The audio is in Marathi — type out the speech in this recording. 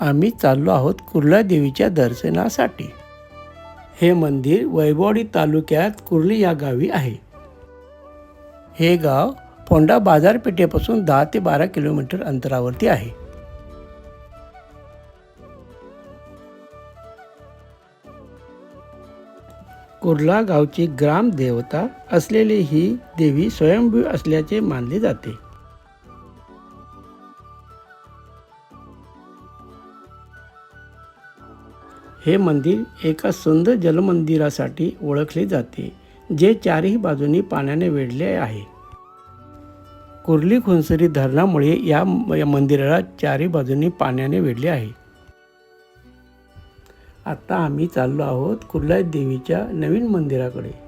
आम्ही चाललो आहोत कुर्ला देवीच्या दर्शनासाठी. हे मंदिर वैभवडी तालुक्यात कुर्ली या गावी आहे. हे गाव फोंडा बाजारपेठेपासून दहा ते बारा किलोमीटर अंतरावरती आहे. कुर्ला गावची ग्रामदेवता असलेली ही देवी स्वयंभू असल्याचे मानले जाते. हे मंदिर एका सुंदर जलमंदिरासाठी ओळखले जाते जे चारही बाजूनी पाण्याने वेढले आहे. कुर्ली खुनसरी धरणामुळे या मंदिराला चारही बाजूनी पाण्याने वेढले आहे. आत्ता आम्ही चाललो आहोत कुर्ला देवीच्या नवीन मंदिराकडे.